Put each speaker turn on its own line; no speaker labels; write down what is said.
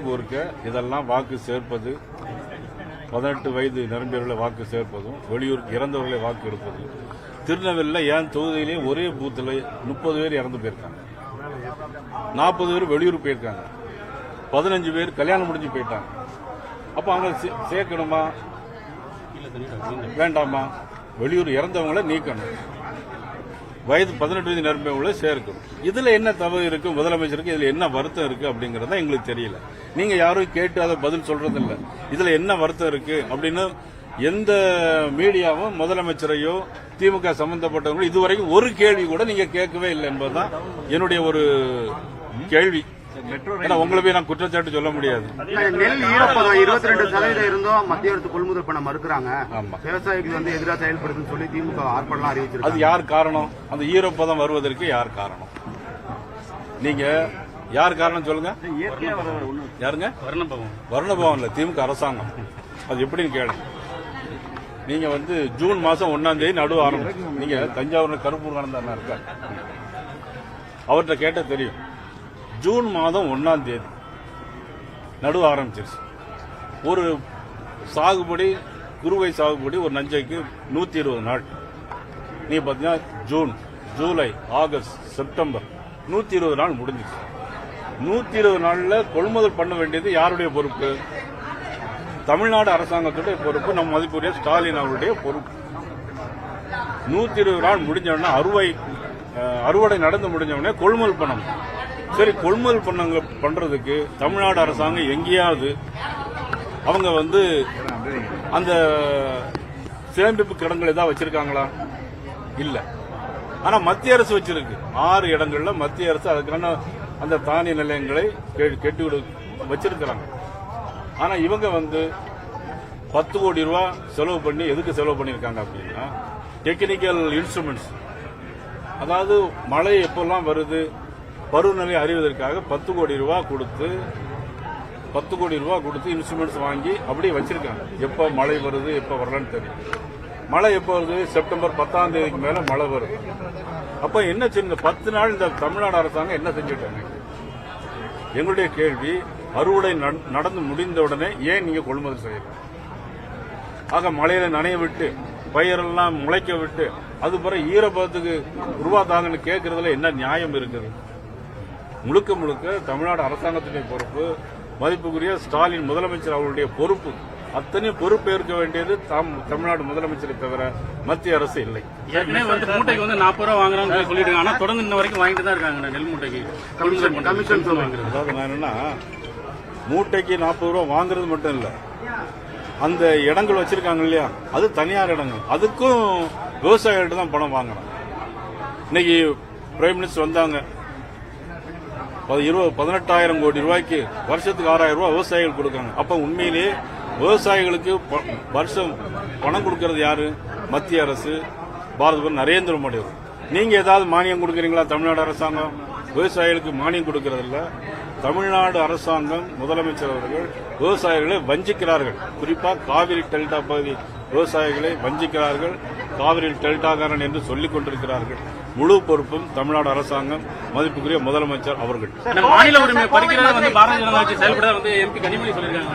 வருஷத்துக்கு இதெல்லாம் வாக்கு சேர்ப்பது. பதினெட்டு வயது நிரம்பியவர்களை வாக்கு சேர்ப்பதும் வெளியூர் இறந்தவர்களை வாக்கு எடுப்பதும். திருநெல்வேலியில் என் தொகுதியிலேயே ஒரே பூத்தில் முப்பது பேர் இறந்து போயிருக்காங்க. நாற்பது பேர் வெளியூர் போயிருக்காங்க. பதினஞ்சு பேர் கல்யாணம் முடிஞ்சு போயிட்டாங்க. அப்போ அவங்க சே- சேர்க்கணுமா? வேண்டாமா? வெளியூர் இறந்தவங்கள நீக்கணும். வயது பதினெட்டு வயது நிரம்பியவங்கள சேர்க்கணும் இதுல என்ன தவறு இருக்கு? முதலமைச்சருக்கு இதுல என்ன வருத்தம் இருக்கு அப்படிங்கறத எங்களுக்கு தெரியல. நீங்க யாரும் கேட்டு அதை பதில் சொல்றது இல்ல இதுல என்ன வருத்தம் இருக்கு அப்படின்னு எந்த மீடியாவும் முதலமைச்சரையோ திமுக சம்பந்தப்பட்டவங்களும் இதுவரைக்கும் ஒரு கேள்வி கூட நீங்க கேட்கவே இல்லை என்பதுதான் என்னுடைய ஒரு கேள்வி. ஏன்னா உங்களை போய் நான் குற்றச்சாட்டு சொல்ல முடியாது.
நெல் ஈரப்பதம் இருபத்தி ரெண்டு சதவீதம் இருந்தும் மத்திய அரசு கொள்முதல் பண்ண மறுக்கிறாங்க.
ஆமா.
விவசாயிகள் வந்து எதிராக செயல்படுதுன்னு சொல்லி திமுக ஆர்ப்பாட்டம்
அது யார் காரணம்? அந்த ஈரப்பதம் வருவதற்கு யார் காரணம்? நீங்க யார் காரணம் சொல்லுங்க? யாருங்க? வருணபவன். இல்ல திமுக அரசாங்கம். அது எப்படின்னு கேளுங்க. நீங்க வந்து ஜூன் மாசம் ஒன்னாம் தேதி நடுவு ஆரம்பிச்சு நீங்க தஞ்சாவூர்ல கருப்பூர் கணந்தா இருக்காரு. அவர்கிட்ட கேட்ட தெரியும். ஜூன் மாதம் ஒன்றாம் தேதி நடுவு ஆரம்பிச்சிருச்சு. ஒரு சாகுபடி குறுவை சாகுபடி ஒரு நஞ்சைக்கு நூற்றி இருபது நாள். நீ பார்த்தீங்கன்னா ஜூன் ஜூலை ஆகஸ்ட் செப்டம்பர் நூற்றி இருபது நாள் முடிஞ்சிச்சு. நூற்றி இருபது நாளில் கொள்முதல் பண்ண வேண்டியது யாருடைய பொறுப்பு? தமிழ்நாடு அரசாங்கத்துடைய பொறுப்பு நம்ம மதிப்புரிய ஸ்டாலின் அவருடைய பொறுப்பு. நூற்றி இருபது நாள் முடிஞ்ச உடனே அறுவை அறுவடை நடந்து முடிஞ்ச உடனே கொள்முதல் பண்ணணும். சரி கொள்முதல் பண்ணவங்க பண்றதுக்கு தமிழ்நாடு அரசாங்கம் எங்கேயாவது அவங்க வந்து அந்த சேமிப்பு கிடங்கள் ஏதாவது வச்சிருக்காங்களா? இல்ல. ஆனா மத்திய அரசு வச்சிருக்கு. ஆறு இடங்கள்ல மத்திய அரசு அதுக்கான அந்த தானிய நிலையங்களை கெ- கெட்டி விடு வச்சிருக்கிறாங்க. ஆனா இவங்க வந்து பத்து கோடி ரூபா செலவு பண்ணி எதுக்கு செலவு பண்ணிருக்காங்க அப்படின்னா டெக்னிக்கல் இன்ஸ்ட்ருமெண்ட்ஸ் அதாவது மழை எப்பெல்லாம் வருது பருவநிலை அறிவதற்காக பத்து கோடி ரூபா கொடுத்து பத்து கோடி ரூபா கொடுத்து இன்ஸ்ட்ருமெண்ட்ஸ் வாங்கி அப்படியே வச்சிருக்காங்க. எப்போ மழை வருது எப்போ வரலன்னு தெரியும். மழை எப்போ வருது? செப்டம்பர் பத்தாம் தேதிக்கு மேலே மழை வருது அப்போ என்ன செய்ய பத்து நாள் இந்த தமிழ்நாடு அரசாங்கம் என்ன செஞ்சுட்டாங்க? எங்களுடைய கேள்வி அறுவடை நடந்து முடிந்த உடனே ஏன் நீங்க கொள்முதல் செய்யலாம் ஆக மழையில நனைய விட்டு பயிரெல்லாம் முளைக்க விட்டு அது பிறகு ஈரப்பதத்துக்கு ரூபா தாங்கன்னு கேட்கறதுல என்ன நியாயம் இருக்குது? முழுக்க முழுக்க தமிழ்நாடு அரசாங்கத்துடைய பொறுப்பு மதிப்புக்குரிய ஸ்டாலின் முதலமைச்சர் அவருடைய பொறுப்பு. அத்தனை பொறுப்பேற்க வேண்டியது தாம் தமிழ்நாடு முதலமைச்சரை தவிர மத்திய அரசு இல்லை.
வந்து மூட்டைக்கு வந்து நாற்பது ரூபா சொல்லி சொல்லிட்டு ஆனா தொடர்ந்து இன்ன வரைக்கும் வாங்கிட்டு தான் இருக்காங்க நெல் மூட்டைக்கு. கமிஷன்
கமிஷன் சொல்லுவாங்க
அதாவது நான் என்னன்னா மூட்டைக்கு நாற்பது ரூபா வாங்குறது மட்டும் இல்ல. அந்த இடங்கள் வச்சிருக்காங்க இல்லையா? அது தனியார் இடங்கள். அதுக்கும் விவசாயிகள்ட்ட தான் பணம் வாங்கணும் இன்னைக்கு பிரைம் மினிஸ்டர் வந்தாங்க. இருபது பதினெட்டாயிரம் கோடி ரூபாய்க்கு வருஷத்துக்கு ஆறாயிரம் ரூபாய் விவசாயிகள் கொடுக்காங்க. அப்ப உண்மையிலேயே விவசாயிகளுக்கு ப- வருஷம் பணம் கொடுக்கறது யாரு? மத்திய அரசு பாரத பிரதமர் நரேந்திர மோடி அவர். நீங்க ஏதாவது மானியம் கொடுக்குறீங்களா தமிழ்நாடு அரசாங்கம்? விவசாயிகளுக்கு மானியம் கொடுக்கறது இல்ல தமிழ்நாடு அரசாங்கம் முதலமைச்சர் அவர்கள் விவசாயிகளை வஞ்சிக்கிறார்கள். குறிப்பா காவிரி டெல்டா பகுதி விவசாயிகளை வஞ்சிக்கிறார்கள். காவிரி டெல்டாக்காரன் என்று சொல்லிக் கொண்டிருக்கிறார்கள். முழு பொறுப்பும் தமிழ்நாடு அரசாங்கம் மதிப்புக்குரிய முதலமைச்சர் அவர்கள்.
மாநில உரிமை பறிக்கிறத வந்து பாரதிய ஜனதா கட்சி செயல்பட வந்து எம்பி கனிமொழி சொல்லியிருக்காங்க.